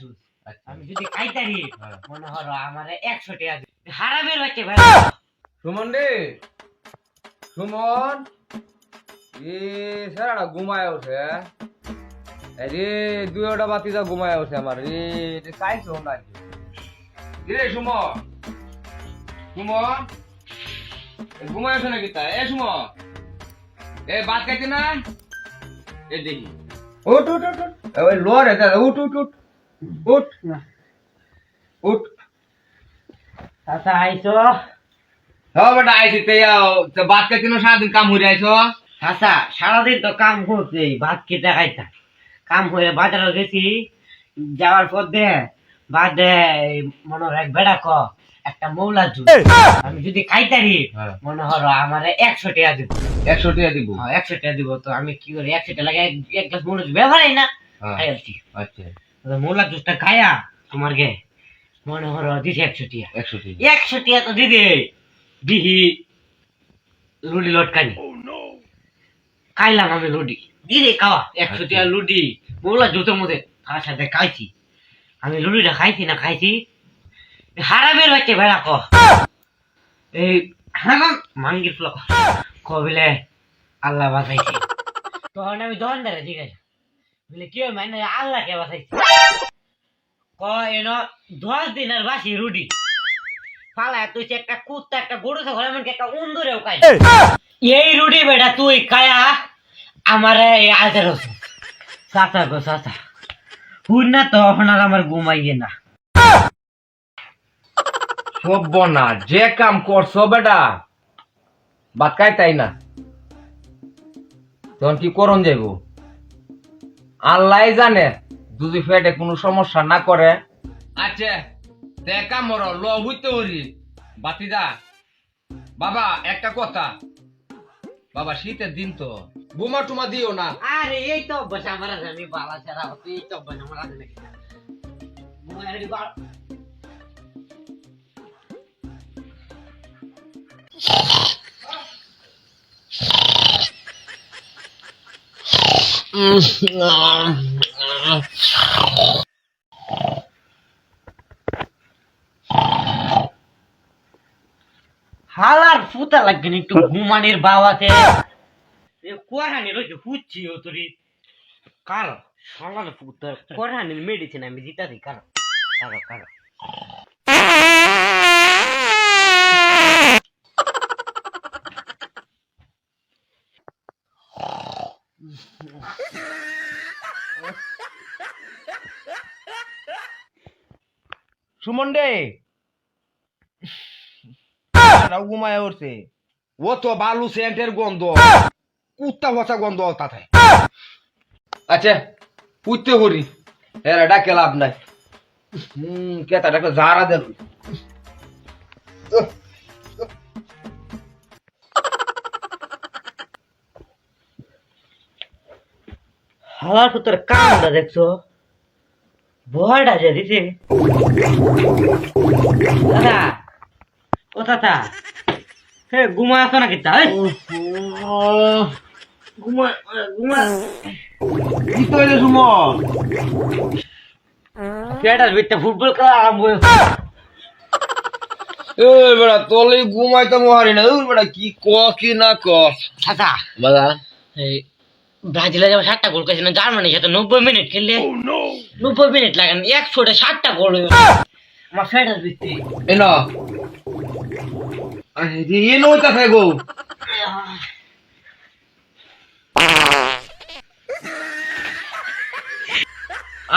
Juice আমি যদি খাইতারি। মনে হলো আমার একশো টাকা হারামের বাচ্চা ভাই সুমন রে। সুমন। এ সারাটা ঘুমায় ওঠে আরে দুই বাতি যা ঘুমায় ওঠে আমার। রে এটা চাইছো না রে? সুমন। সুমন। এ ঘুমায় ওঠে নাকি তা এ সুমন। এ বাত খাইতে না? এ দেখি। উঠ উঠ উঠ উঠ। দাদা উঠ উঠ উঠ। উঠ। উঠ। আইসো হ্যাঁ বেটা আইছি তে যাও তো বাদ খাইতে না সারাদিন কাম হয়ে আইছো? আচ্ছা সারাদিন তো কাম করছে ভাত খেতে খাইতা। কাম করে বাজারে গেছি যাওয়ার পর দে বাদে মনে হয় এক বেড়া ক একটা মৌলা জুস আমি যদি খাইতারি হ্যাঁ। মনে হলো আমার একশো টাকা দিব। একশো টাকা দিব? হ্যাঁ, একশো টাকা দিব তো আমি কি করি একশো টাকা লাগে এক- এক গ্লাস মৌলা জুস ব্যবহারই না। হ্যাঁ, আচ্ছা। মৌলা জুসটা খায়া তোমার গে মনে হলো দিছি একশো টাকা একশো টাকা তো দিদি দিহি লুডি লটকানি। খাইলাম আমি লুডি। দিদি খাওয়া। একশো টাকা লুডি। বললা জুতোর মধ্যে তার সাথে খাইছি। আমি লুডিটা খাইছি না খাইছি? হারামের বাচ্চা ভেড়া ক এই হারাম মাঙ্গির ফ্লক কবিলে আল্লাহ বাঁচাইছে। তখন আমি দন দোকানদারে জিজ্ঞাসা বলে কি মানে আল্লাহ কে বাঁচাইছে ক এনো দশ দিনের বাসি রুডি পালা তুই একটা কুত্তা একটা গরু ছাগল এমনকি একটা উন্দুরেও খাই এই! রুটি বেটা তুই খায়া আমার আজের সাতা গো সাতা না তো আর আমার ঘুমাইয়ে না। সব না যে কাম করছ বেটা বাদ খাই তাই না। তখন কি করন যাইব? আল্লাহ জানে যদি পেটে কোনো সমস্যা না করে। আচ্ছা দেখা মর ল হইতে হরি। বাতিদা বাবা একটা কথা। বাবা শীতের দিন তো। বোমা টুমা দিও না। আরে এই তো বসে আমার জানি বাবা বালা ছাড়া এই তো বসে আমার আছে হালার ফুতা লাগবে একটু ঘুমানির বাবাতে কোরআনি রয়েছে ফুচ্ছি ও তোরি কারও? হালার ফুতা কোরআনির মেডিসিন আমি দিতাছি, কারও? কারও কারও? সুমন রে। ঘুমায় উঠছে। ও তো বালু সেন্টের গন্ধ। কুত্তা বসা গন্ধ তাতে। আচ্ছা পুঁততে করি। এরা ডাকে লাভ নাই। হম কেতা ডাকে জারা দেব হালার ফুতার কামটা দেখছ? ভয়টা যে দিছে। দাদা ও দাদা হে ঘুমা আছো নাকি তাই ঘুমা ঘুমা কি তো এলে সুমন? পেটার ভিতরে ফুটবল খেলা আরম্ভ হয়েছে? এ বেড়া তলে ঘুমাইতে মহারি না। বেড়া কি ক কি না ক? দাদা বাদা। এই ব্রাজিলে যাবে সাতটা গোল করেছিল জার্মানির সাথে নব্বই মিনিট খেললে নব্বই মিনিট লাগান একশোটা ষাটটা গোল হয়ে গেল। আমার ফেটার ভিত্তি। এন এন ওইটা গো।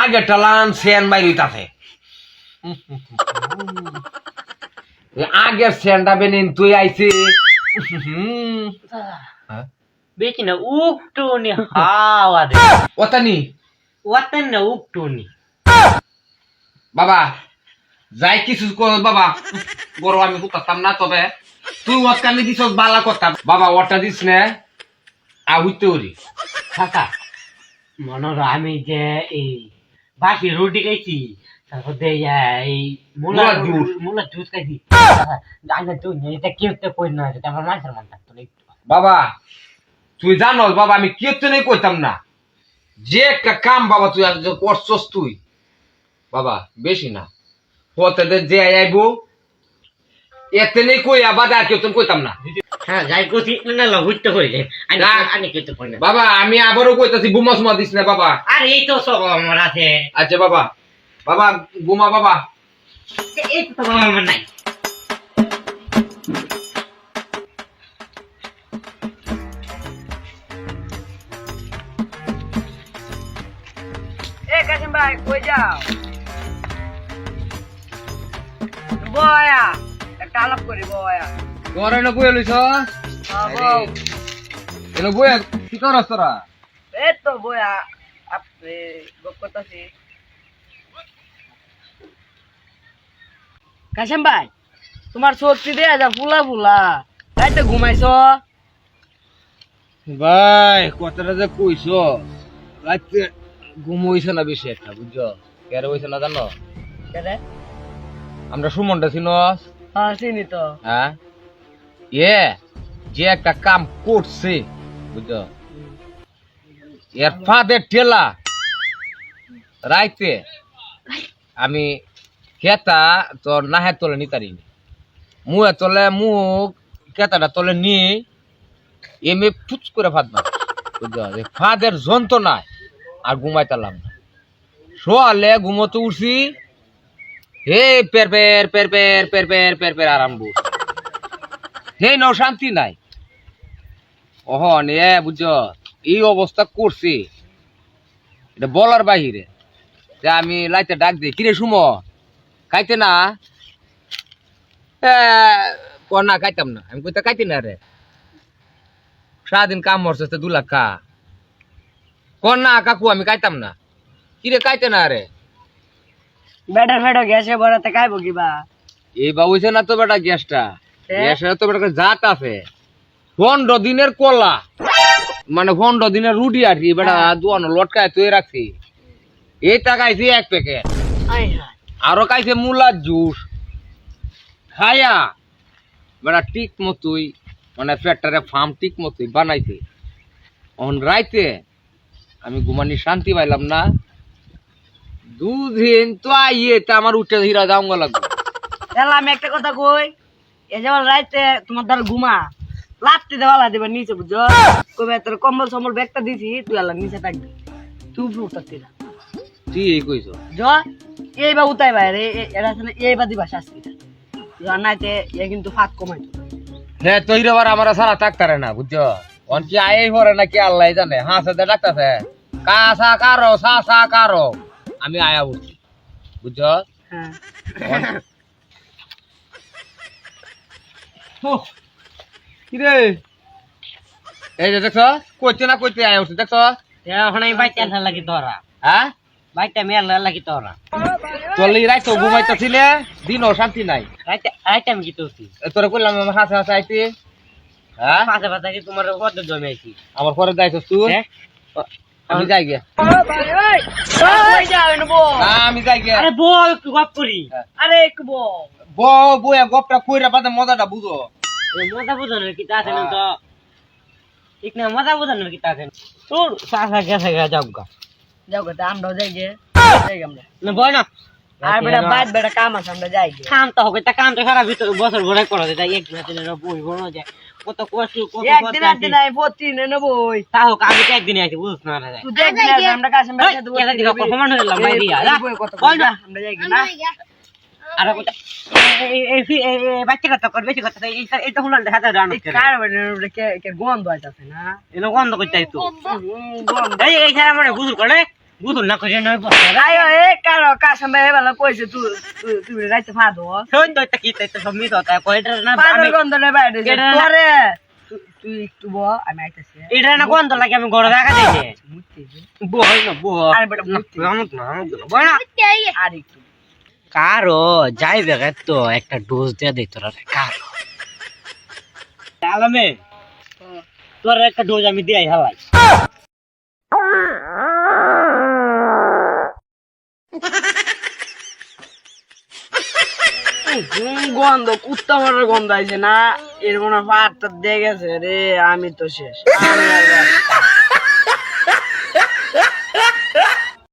আগে টালান সেন বাইর হইতাছে। আগের সেনটা বেনিন তুই আইছি। না উকটুনি হাওয়া দে ওতানি ওয়াতেন না উকটুনি বাবা যাই কিছু কর বাবা বড় আমি কুতাতাম না তবে তুই ওত কানি দিছ বালা কথা বাবা ওটা দিস না আহুইতে ওরি কাকা মনে হলো আমি যে এই বাকি রুটি খাইছি তারপর দিয়ে এই মুলা জুস। মুলা জুস খাইছি জানি তুই এটা কেউ তো কই না এটা আমার মাছের মান থাকতো বাবা তুই জানোস বাবা আমি কেউ নেই কইতাম না। যে একটা কাম বাবা তুই করছস তুই। বাবা বেশি না। হতে যে আইবো এতে নেই কই আবার আর কেউ তুমি কইতাম না। হ্যাঁ যাই করছি না না হইতে যায় আমি না। বাবা আমি আবারও কইতাছি বুমা সুমা দিস না বাবা। আর এই তো সব আমার আছে। আচ্ছা বাবা। বাবা বুমা বাবা। এই তো আমার নাই। এ কাশিম ভাই কই যাও বয়া একটা আলাপ করি বয়া তোর এনে বই লইছ এনে বই কি করছ তোরা এই তো বয়া আপনি গপ করতেছি কাশিম ভাই তোমার সত্যি দেয়া যা ফুলা ফুলা রাইতে ঘুমাইছ ভাই কথাটা যে কইছ রাতে ঘুম হইছে না বেশি একটা বুঝছ? কেন হইছে না জানো? আমরা সুমনটা ছিল হ্যাঁ চিনি তো। হ্যাঁ? এ যে একটা কাম করছে বুঝছ? এর ফাদের ঠেলা। রাইতে আমি খেতা তোর নাহে তলে নিতারিনি মুয়ে তলে মুখ খেতাটা তলে নি এমে ফুচ করে ফাঁদ মার বুঝছ? ফাঁদের যন্ত্রণায় আর ঘুমাইতালাম না। শোয়ালে ঘুমোতে উঠছি, হে পের পের পের পের পের পের পের পের আরম্ভ হে নও শান্তি নাই। অহন এ বুঝছ, এই অবস্থা করছি। এটা বলার বাহিরে। যে আমি লাইতে ডাক দিই, কিরে সুম, খাইতে না? না, খাইতাম না। আমি কইতে, খাইতে না রে। সারাদিন কাম মরছে দু লাখ কা কর না কাকু আমি খাইতাম না। কিরে খাইতে না রে? বেটার ফেটো গ্যাসে বড়াতে খাইবো কিবা এই বা হইছে না তো বেটা গ্যাসটা? এ? গ্যাসের তো বেটা জাত আছে। পনেরো দিনের কলা। মানে পনেরো দিনের রুটি আর কি বেটা দুয়ানো লটকায় তুই রাখছি। এই টাকাইছি এক প্যাকেট। আরও খাইছে মূলার জুস। খায়া। বেটা ঠিক মতোই মানে পেটটারে ফার্ম ঠিক মতোই বানাইছে। অন রাইতে আমি ঘুমানি শান্তি পাইলাম না। দুদিন তো আইয়ে তা আমার উঠে হিরা যাওয়া লাগবে। তাহলে আমি একটা কথা কই? এই যেমন রাইতে তোমার দ্বারা ঘুমা দেওয়ালা দিবে নিচে বুঝছ? কবে তোর কম্বল সম্বল ব্যাগটা দিছি তুই আল্লাহ নিচে থাকবি। তুই উপরে উঠতে না ঠিক কইছো? জ এই বা উতাই বাইরে এরা আছে না এই বা দিবা শাস্তি। নাইতে এ কিন্তু ফাঁক কমাই হ্যাঁ তৈরি আবার আমার সারা থাকতারে না বুঝছ? অন কি আই পরে না কি আল্লাহ জানে? হাঁ সাথে ডাকতেছে। কা সা কারও সা সা কারও। আমি আয়া বুঝছি বুঝছ? হ্যাঁ। কিরে? এই যে দেখছ কইতে না কইতে আয়া উঠছি দেখছ? এখন আমি বাইতে আনতে লাগি তোরা। হ্যাঁ? বাইতে মেলা লাগি তোরা। চলি রাইতো ঘুমাইতেছিলে দিনও শান্তি নাই। রাইতে রাইতে আমি কি এ তোরে কইলাম আমার হাসে হাসে আইতে। হ্যাঁ? পাশে পাশে কি তোমার কত জমে আছি আমার পরে যাইছস তুই? হ্যাঁ? আমি যাই গিয়া না আমি যাই গিয়া আরে বল একটু গপ করি। আরে একটু বল। বউ বউয়া গপটা কইরা বাদে মজাটা বুঝো। মজা বোঝানোর কি আছে না তো ঠিক না মজা বোঝানোর কি আছে? তোর সাসা গেছে গা যাও গা। যাও কথা আমরাও যাই গে। যাই আমরা। না বল না। আর বেটা বাইর বেটা কাম আছে আমরা যাই কাম তো হবে তা কাম তো সারা ভিতর বছর ভরে করা যায় একদিন দিন বই বড় যায়। কত কষ্ট কত বাচ্চাটা তো করবে কথা এটা কে কে গন্ধ আছে না? গন্ধ কইতাই তো গন্ধ? করে গুজুর না করে নয় আয়ো এ কারও কাছে ভাই ভালো কইছে তুই তুই তুই রাইতে ফাদো শোন তো কি তো এটা হতা কয়টা না আমি গন্ধ নে বাইরে তোরে তুই- তুই একটু ব আমি আইতাছি। এটা না গন্ধ লাগে আমি গড়ে রাখা দিই মুতি না বল আরে বেটা মুতি আমত না বল না আর একটু। কারও যাইবে তো একটা ডোজ দিয়ে দে তোরা কারও। আলমে তোর একটা ডোজ আমি দিয়ে হালাই। গন্ধ? কুত্তা মারার গন্ধ আইছে না। এর এরকম পাহাড়টা দেখেছে রে আমি তো শেষ।